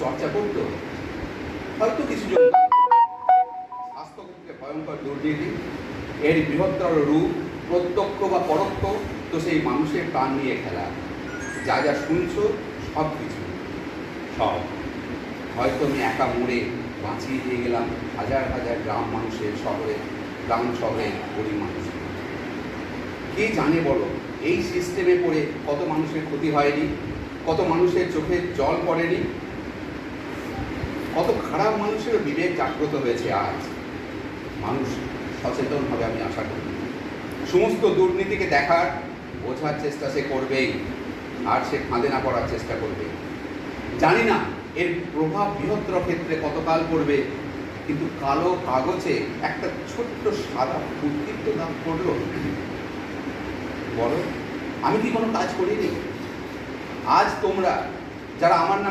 চর্চা করতো হয়তো কিছু জন স্বাস্থ্যক্ষেত্রে ভয়ঙ্কর দুর্নীতি এর বৃহত্তর রূপ প্রত্যক্ষ বা পরোক্ষ, তো সেই মানুষের প্রাণ নিয়ে খেলা। যা যা শুনছো, সব কিছু। সব। হয়তো আমি একা মরে বাঁচিয়ে দিয়ে গেলাম হাজার হাজার গ্রাম মানুষের শহরে, গ্রাম শহরে গরিব মানুষ কে জানে বলো, এই সিস্টেমে পড়ে কত মানুষের ক্ষতি হয়নি? কত মানুষের চোখে জল পড়েনি? কত খারাপ মানুষের বিবেক জাগ্রত হয়েছে আজ? মানুষ সচেতন হবে আমি আশা করি। সমস্ত দুর্নীতিকে দেখার, বোঝার চেষ্টা সে করবেই, আর সে ফাঁদে না পড়ার চেষ্টা করবে। জানি না এর প্রভাব বৃহত্তর ক্ষেত্রে কতকাল পড়বে, কিন্তু কালো কাগজে একটা ছোট্ট সাদা উদ্দীপ্ত দাম পড়ল। বলো, আমি কি কোনো কাজ করিনি? আজ তোমরা, যারা আমার নামে